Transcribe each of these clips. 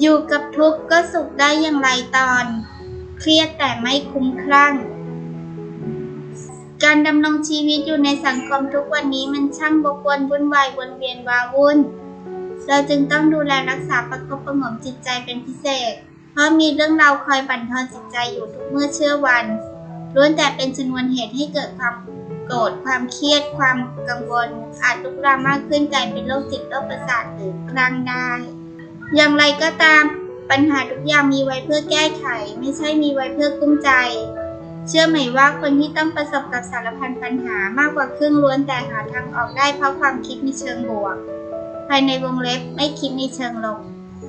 อยู่กับทุกข์ก็สุขได้อย่างไรตอน เครียดแต่ไม่คุ้มคลั่ง การดำรงชีวิตอยู่ในสังคมทุกวันนี้มันช่างบกวนวุ่นวายวนเวียนวาวุ่น เราจึงต้องดูแลรักษาประคบประหงมจิตใจเป็นพิเศษ เพราะมีเรื่องราวคอยบั่นทอนจิตใจอยู่ทุกเมื่อเชื่อวันล้วนแต่เป็นชนวนเหตุให้เกิดความโกรธความเครียด ความกังวลอาจลุกลามมากขึ้นกลายเป็นโรคจิตโรคประสาทหรือคลั่งได้ อย่างไรก็ตาม ปัญหาทุกอย่างมีไว้เพื่อแก้ไข ไม่ใช่มีไว้เพื่อกุ้มใจ เชื่อไหมว่าคนที่ต้องประสบกับสารพันปัญหามากกว่าครึ่งล้วนแต่หาทางออกได้เพราะความคิดในเชิงบวก ภายในวงเล็บไม่คิดในเชิงลบ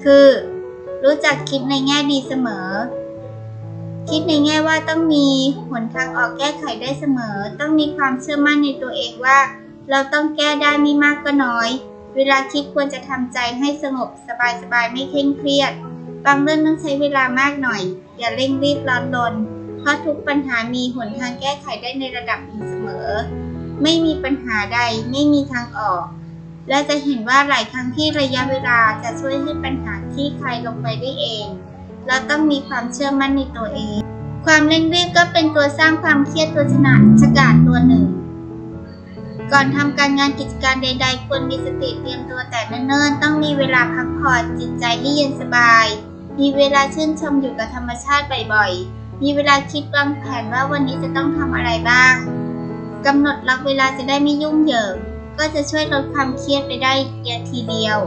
คือ รู้จักคิดในแง่ดีเสมอ คิดในแง่ว่าต้องมีหนทางออกแก้ไขได้เสมอ ต้องมีความเชื่อมั่นในตัวเองว่า เราต้องแก้ได้ไม่มากก็น้อย เวลาคิดควรจะทำใจให้สงบสบายๆไม่เคร่งเครียด บางเรื่องต้องใช้เวลามากหน่อย อย่าเร่งรีบร้อนรนเพราะทุกปัญหามีหนทางแก้ไขได้ในระดับหนึ่งเสมอ ไม่มีปัญหาใดไม่มีทางออก และจะเห็นว่าหลายครั้งที่ระยะเวลาจะช่วยให้ปัญหาที่คลายลงไปได้เองเราต้องมีความเชื่อมั่นในตัวเอง ความเร่งรีบก็เป็นตัวสร้างความเครียดตัวชนะชะกาดตัวหนึ่ง ก่อนทำการงานกิจการใด ๆ ควรมีสติเตรียมตัวแต่เนิ่นๆ ต้องมีเวลาพักผ่อนจิตใจให้เย็นสบาย มีเวลาชื่นชมอยู่กับธรรมชาติบ่อยๆ มีเวลาคิดวางแผนว่าวันนี้จะต้องทำอะไรบ้างกำหนดล็อกเวลาจะได้ไม่ยุ่งเหยิง ก็จะช่วยลดความเครียดไปได้เยอะทีเดียว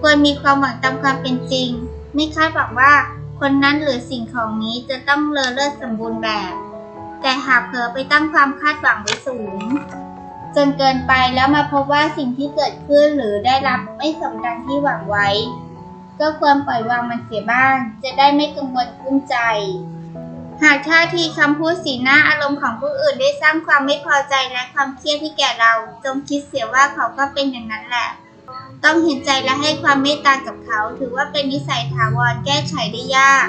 ควรมีความหวังตามความเป็นจริง ไม่คาดหวังว่าคนนั้นหรือสิ่งของนี้จะต้องเลอเลิศสมบูรณ์แบบ แต่หากเผลอไปตั้งความคาดหวังไว้สูง จนเกินไปแล้วมาพบว่าสิ่งที่เกิดขึ้นหรือได้รับไม่สมดังที่หวังไว้ ก็ควรปล่อยวางมันเสียบ้าง จะได้ไม่กังวลกุ้มใจ หากท่าทีคำพูดสีหน้าอารมณ์ของผู้อื่นได้สร้างความไม่พอใจและความเครียดที่แก่เรา จงคิดเสียว่าเขาก็เป็นอย่างนั้นแหละ ต้องเห็นใจและให้ความเมตตากับเขา ถือว่าเป็นนิสัยถาวรแก้ไขได้ยาก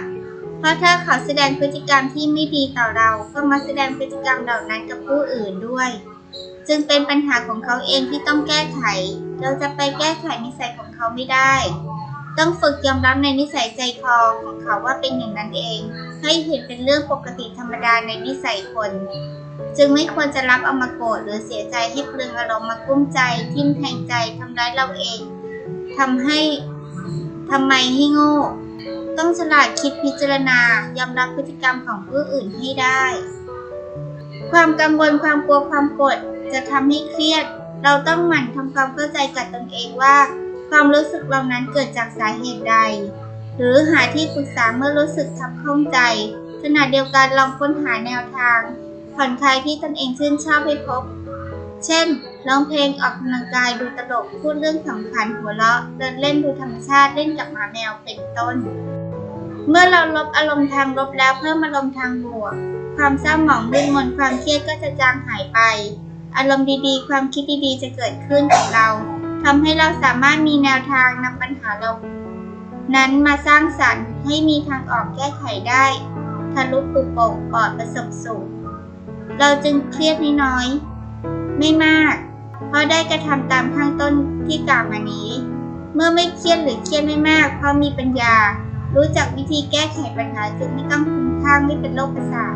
เพราะถ้าเขาแสดงพฤติกรรมที่ไม่ดีต่อเรา ก็มาแสดงพฤติกรรมเหล่านั้นกับผู้อื่นด้วย จึงเป็นปัญหาของเขาเองที่ต้องแก้ไข เราจะไปแก้ไขนิสัยของเขาไม่ได้ ต้องฝึกยอมรับในนิสัยใจคอของเขาว่าเป็นอย่างนั้นเอง ให้เห็นเป็นเรื่องปกติธรรมดาในนิสัยคน จึงไม่ควรจะรับเอามาโกรธหรือเสียใจให้เปลืองอารมณ์มากุ้มใจ ทิ่มแทงใจทำร้ายเราเองทำให้ทำไมให้โง่ ต้องฉลาดคิดพิจารณายอมรับพฤติกรรมของผู้อื่นให้ได้ ความกังวลความกลัวความโกรธ จะทำให้เครียด เราต้องหมั่นทำความเข้าใจกับตนเองว่า ความรู้สึกเหล่านั้นเกิดจากสาเหตุใด หรือหาที่ปรึกษาเมื่อรู้สึกทับข้องใจ ขณะเดียวกันลองค้นหาแนวทาง ผ่อนคลายที่ตนเองชื่นชอบให้พบ เช่นร้องเพลงออกกำลังกายดูตลกพูดเรื่องสำคัญหัวเราะเดินเล่นดูธรรมชาติเล่นกับหมาแมวเป็นต้น เมื่อเราลบอารมณ์ทางลบแล้วเพิ่มอารมณ์ทางบวก ความเศร้าหมองมึนมนความเครียดก็จะจางหายไป อารมณ์ดีๆ ความคิดดีๆ จะเกิดขึ้นกับเราทำให้เราสามารถมีแนวทางนำปัญหาเรา นั้นมาสร้างสรรค์ให้มีทางออกแก้ไขได้ทะลุปุโป่งปลอดประสบสุขเราจึงเครียดน้อยๆไม่มาก เพราะได้กระทำตามข้างต้นที่กล่าวมานี้ เมื่อไม่เครียดหรือเครียดไม่มาก เพราะมีปัญญา รู้จักวิธีแก้ไขปัญหาจึงไม่ต้องคุ้มข้างไม่เป็นโรคประสาท